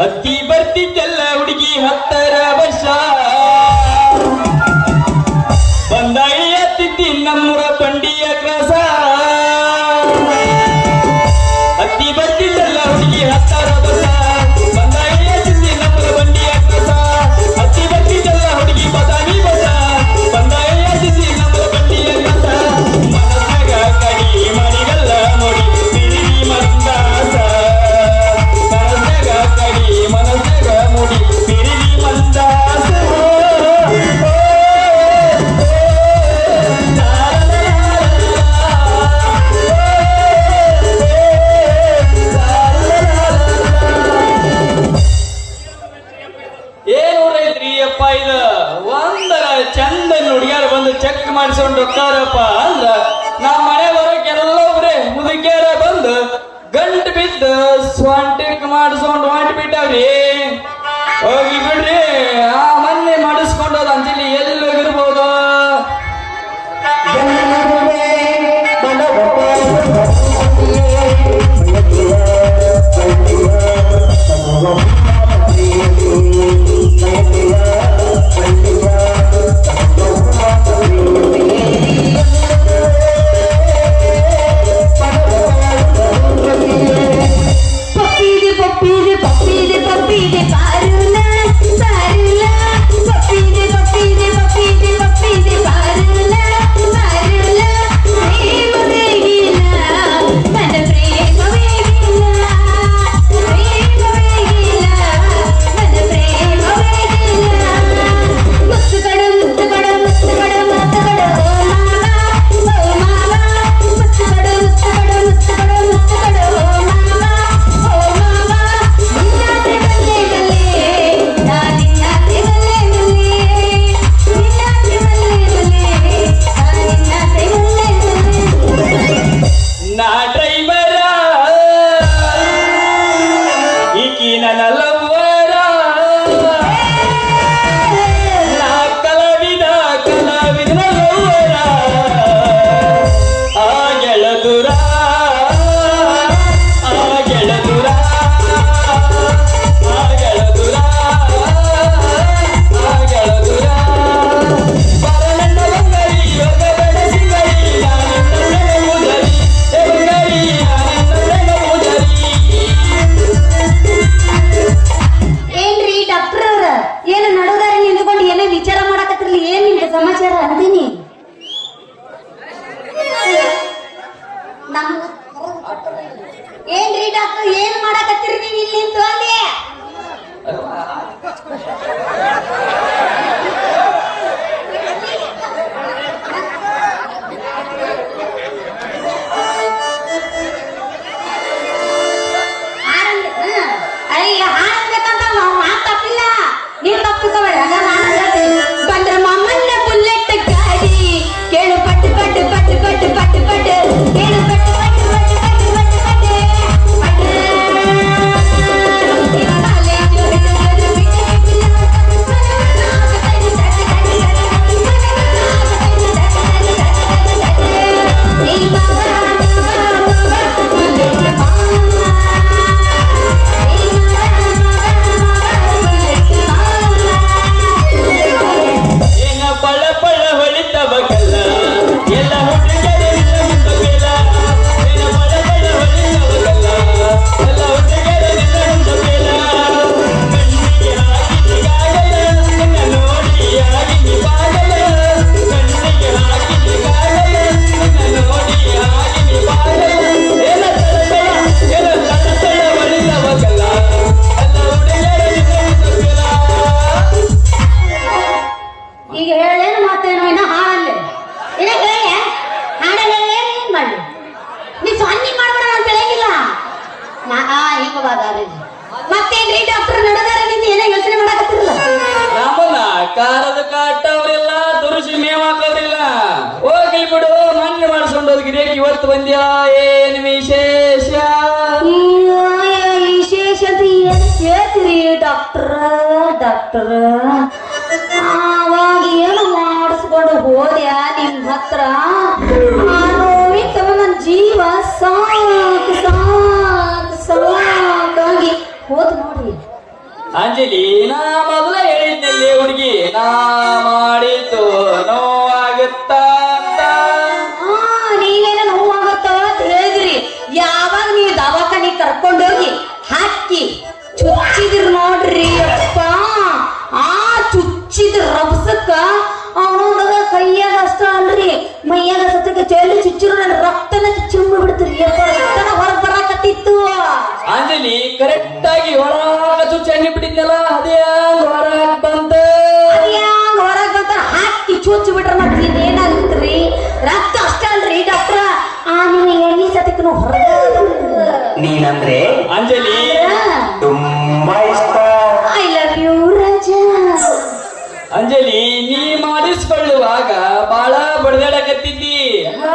ಹತ್ತಿ ಬರ್ತಿದ್ದೆಲ್ಲ ಹುಡುಗಿ ಹತ್ತರ ವರ್ಷ. ಬಂದಾಯಿ ಹತ್ತಿದ್ದಿ ನಮ್ಮೂರ ಚಂದ ಹುಡುಗಿಯಾರ ಬಂದು ಚೆಕ್ ಮಾಡಿಸ್ಕೊಂಡು ಹೋಗ್ತಾರಪ್ಪ ಅಂದ್ರ ನಮ್ಮ ಮನೆ ಬರೋಕೆ ಎಲ್ಲೊಬ್ರೆ ಮುದುಕ್ಯಾರ ಬಂದು ಗಂಟು ಬಿದ್ದು ಸ್ವಂಟಿಕ್ ಮಾಡಿಸ್ಕೊಂಡು ಹೊಂಟ್ಬಿಟ್ಟಾವ್ರಿ ಹೋಗಿ ಬಿಡ್ರಿ. ಆ ಮೊನ್ನೆ ಮಾಡಿಸ್ಕೊಂಡು Anjali ಎಲ್ಲೋಗಿರ್ಬೋದು Thank you. Thank you. على ನಾ ಆ ಹಿಂಗ ಬಾದಾರಿ ಮತ್ತೇನ್ರಿ ಡಾಕ್ಟರ್ ನಡೆದಾರ ನೀ ಏನ ಯೋಚನೆ ಮಾಡಕತ್ತಿರಲ್ಲ? ನಮ್ಮನ್ನ ಕಾರದ ಕಾಟವ್ರಿಲ್ಲ ದುರುಸಿ ಮೇವಾಕವ್ರಿಲ್ಲ. ಹೋಗ್ಲಿ ಬಿಡು ಮೊನ್ನೆ ಮಾಡ್ಕೊಂಡು ಹೋದ್ ಇವತ್ತು ಬಂದ್ಯಾ ಏನ್ ವಿಶೇಷ? ವಿಶೇಷ ಅಂತ ಏನ್ ಕೇಳ್ತೀರಿ ಡಾಕ್ಟರ್ ಡಾಕ್ಟರ್ ಅವಾಗ ಏನು ಮಾಡಿಸ್ಕೊಂಡು ಹೋದ್ಯಾ ನಿಮ್ ಹತ್ರ? ಅಂಜಲಿ, ನಾ ಮೊದಲ ಹೇಳಿದ್ನಲ್ಲಿ ಹುಡುಗಿ, ನಾ ಮಾಡಿತು ನೋವಾಗುತ್ತ ನೀವೇನ ನೋವಾಗುತ್ತೋ ಹೇಳಿದ್ರಿ. ಯಾವಾಗ ನೀವು ದವಾಖಾನಿ ಕರ್ಕೊಂಡೋಗಿ ಹಾಕಿ ಚುಚ್ಚಿದ್ರಿ ನೋಡ್ರಿ ಅಪ್ಪ. ಆ ಚುಚ್ಚಿದ ರಭಸಕ್ಕ ಅವನೊಂದಾಗ ಕೈಯಾಗ ಅಷ್ಟ ಅಲ್ರಿ, ಮೈಯಾಗ ಸತ್ತಕ್ಕೆ ಚೇಲಿ ಚುಚ್ಚಿರೋ ರಕ್ತನ ಚಿಮ್ಮಿ ಬಿಡ್ತೀರಿ ರಕ್ತನ ಹೊರಗೆ ಬರಾಕತ್ತಿತ್ತು. ಅಂಜಲಿ ಕರೆಕ್ಟ್ ಆಗಿ ಒಳಗ ಚುಚ್ಚ ಬಿಟ್ಟಿದ್ನಲ್ಲ ಅದೇ ಹೊರಗೆ ಬಂತ. ಹೊರಗ್ ಬಂತ. ಹಾಕಿ ಚುಚ್ಚಿ ಬಿಟ್ರ ಮತ್ತೆ ಇದೇನಾಗುತ್ತ್ರಿ ರಕ್ತ ಅಷ್ಟೇ ಅಲ್ರಿ ಡಾಕ್ಟ್ರ. ಆ ನೀನು ಎಲ್ಲಿ ಸತಕ್ಕನು ಹೊರಗ ನೀನಂದ್ರೆ ಅಂಜಲಿ ತುಂಬಾ ಇಷ್ಟ. I love you Raja. Anjali ನೀ ಮಾಡಿಸ್ಕೊಳ್ಳುವಾಗ ಬಾಳ ಬಡದಾಡಕತ್ತಿದ್ದಿ.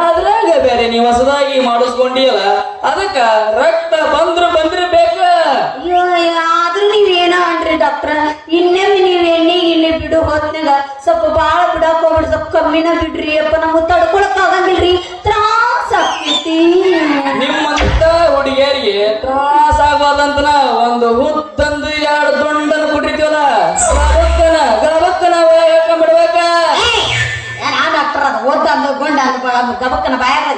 ಅದ್ರಾಗ ಬೇರೆ ನೀ ಹೊಸದಾಗಿ ಮಾಡಿಸ್ಕೊಂಡಿಯಲ್ಲ ಅದಕ್ಕ ರಕ್ತ ಬಂದ್ರು ಡಾಕ್ಟ್ರ ಇನ್ನೊಮ್ಮೆ ನೀವ್ ಎಣ್ಣೆ ಇಲ್ಲಿ ಬಿಡು ಹೊತ್ನಾಗ ಸ್ವಲ್ಪ ಬಾಳ ಬಿಡಾಕ್ ಸ್ವಲ್ಪ ಕಮ್ಮಿನ ಬಿಡ್ರಿ ಅಪ್ಪ. ನಮ್ಗೆ ತಡ್ಕೊಳಕ್ ಆಗಂಗಿಲ್ರಿ ತ್ರಾಸ ಆಗ್ತೈತಿ. ನಿಮ್ಮಂತ ಹುಡುಗಿಯರಿಗೆ ತ್ರಾಸ ಆಗ್ಬಾರ್ದಂತನ ಒಂದು ಹುತ್ತಂದು ಎರಡು ದುಂಡನ್ನು ಕೊಟ್ಟಿರ್ತೀವಲ್ಲ? ಗಬಕ್ಕನ ಗಬಕ್ಕನ ಹೇಳ್ಕೊಂಡ್ಬಿಡ್ಬೇಕ ನಾನು ಡಾಕ್ಟರ್ ಅದು. ಓದ್ದ ಅಂದ ಗೊಂಡ ಗಬಕ್ಕನ ಬಾಯಾಗ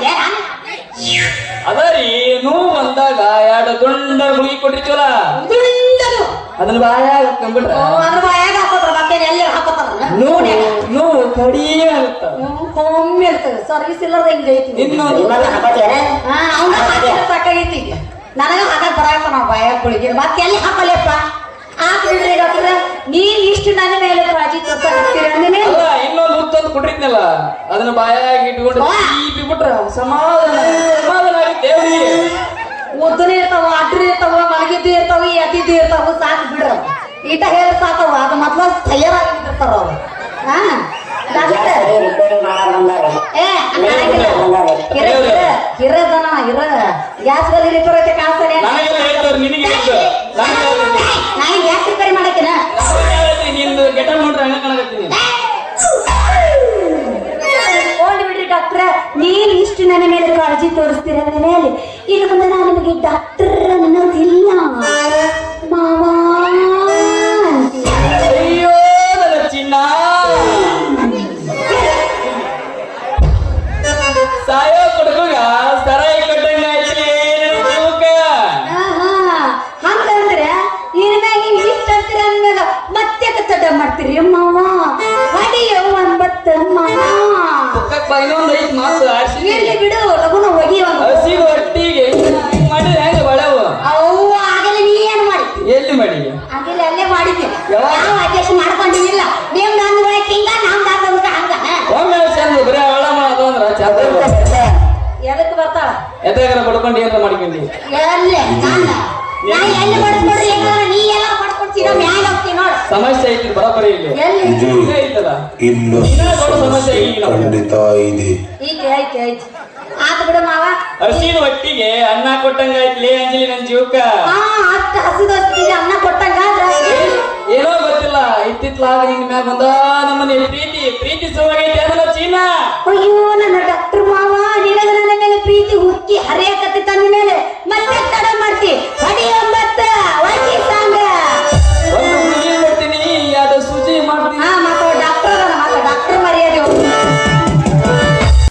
ಅದರಿ ನೋವು ಬಂದಾಗ ಎರಡು ದೊಂಡ ಗುಳಿಗೆ ಕೊಟ್ಟಿರ್ತೀವಲ್ಲ? ಅದನ್ನ ಬಾಯಾಗ ಹಾಕೊಂಡ್ಬಿಟ್ರ? ಅದ್ರ ಬಾಯಾಗ ಹಾಕೋತಾರ ಮತ್ತೆ ಎಲ್ಲಿ ಹಾಕೋತಾರ ನೋವು ನೋವು ಕಡಿಮೆ ಆಗುತ್ತ ಕಮ್ಮಿ ಇರ್ತದೆ. ಸರ್ವಿಸ್ ಇಲ್ಲದ ಹಿಂಗ ಐತಿ ಸಾಕಾಗೈತಿ ನನಗ ಹಾಕಕ್ ಬರಾಕ ನಾವು ಬಾಯಾಗ ಕುಳಿಗೆ ಮತ್ತೆ ಎಲ್ಲಿ ಹಾಕಲ್ಲಪ್ಪ ಹಾಕ್ಬಿಡ್ರಿ ಡಾಕ್ಟ್ರ ನೀವ್ ಇಷ್ಟು ನನ್ನ ಮೇಲೆ ಕಾಳಜಿ ಇನ್ನೊಂದು ಉತ್ತೊಂದು ಕೊಟ್ಟಿದ್ನಲ್ಲ ಅದನ್ನ ಬಾಯಾಗಿ ಇಟ್ಕೊಂಡು ಬಿಟ್ರ ಸಮಾಧಾನ ಸಮಾಧಾನ ಆಗಿ ಅವ್ರಿಗೆ ಸಾಕವ ಅದು ಮೊದ್ಲ ಹಾ ಹಿರದನ ಹಿರ ಗ್ಯಾಸ್ ಗಲ್ಲಿ ರಿಪೇರ್ ಐತೆ ಕಾಣಿಸ್ತಾನೆ ನನಗೆಲ್ಲ ಹೇಳ್ತವ್ರು ನಿನಗೆ ಹೇಳ್ತು ನನಗೆ ನಾ ಗ್ಯಾಸ್ ರಿಪೇರಿ ಮಾಡಕ್ಕಿನ ನಿಂದು ಗೆಟ ನೋಡ್ರಿ ಹಂಗ ಕಾಣಕತ್ತೀನಿ ಓಡಿ ಬಿಡ್ರಿ ಡಾಕ್ಟ್ರ. ನೀನ್ ಇಷ್ಟು ನನ್ನ ಮೇಲೆ ಕಾಳಜಿ ತೋರಿಸ್ತೀರ ನನ್ನ ಮೇಲೆ ಇನ್ನು ಮುಂದೆ ನಾನು ನಿಮಗೆ ಡಾಕ್ಟರ್ ಆಡ್ಸಿ ಎಲ್ಲಿ ಬಿಡು ಲಗುನ ಹೋಗಿ ಹಸಿ ಹೊಟ್ಟಿಗೆ ಮಾಡಿದ್ರೆ ಹೆಂಗ ಬಳೆವು? ಅವು ಆಗಲೇ ನೀ ಏನ್ ಮಾಡಿ? ಎಲ್ಲಿ ಮಾಡಿ? ಆಗಿಲ್ಲ ಅಲ್ಲೇ ಮಾಡಿದ್ದೆ ಯಾವಾಗ? ನಾವು ಅಡ್ಜಸ್ಟ್ ಮಾಡ್ಕೊಂಡಿಲ್ಲ ನಿಮ್ ನಂದು ಒಳಗೆ ಹಿಂಗ ನಮ್ ನಂದು ಹಂಗ. ಒಮ್ಮೆ ಚಂದ ಬರೀ ಅವಳ ಮಾಡೋದು ಅಂದ್ರ ಚಂದ ಎದಕ್ ಬರ್ತಾಳ? ಬಡ್ಕೊಂಡು ಏನಾರ ಮಾಡ್ಕೊಂಡಿ? ಎಲ್ಲೇ? ನಾನು? ಎಲ್ಲಿ ನೀ ಎಲ್ಲ ಸಮಸ್ಯೆ ಐತಿ ಬರೋಬ್ಬರಿ ಇಲ್ಲಿ. ಇನ್ನು ಸಮಸ್ಯೆ. ಖಂಡಿತ ಇದೆ. ಆತ ಬಿಡು ಮಾವ. ಹಸಿದ ಹೊಟ್ಟಿಗೆ ಅನ್ನ ಕೊಟ್ಟಂಗ ಐತ್ಲಿ ಅಂಜಲಿ ನನ್ ಜೀವಕ್ಕ. ಅಷ್ಟ ಹಸಿದ ಅನ್ನ ಕೊಟ್ಟಂಗ ಏನೋ ಗೊತ್ತಿಲ್ಲ. ಇತ್ತಿತ್ಲಾಗ ನಿನ್ ಮ್ಯಾಗ ಬಂದ ನಮ್ಮನೆ ಪ್ರೀತಿ. ಪ್ರೀತಿ ಸುವಾಗೈತಿ ಅದನ್ನ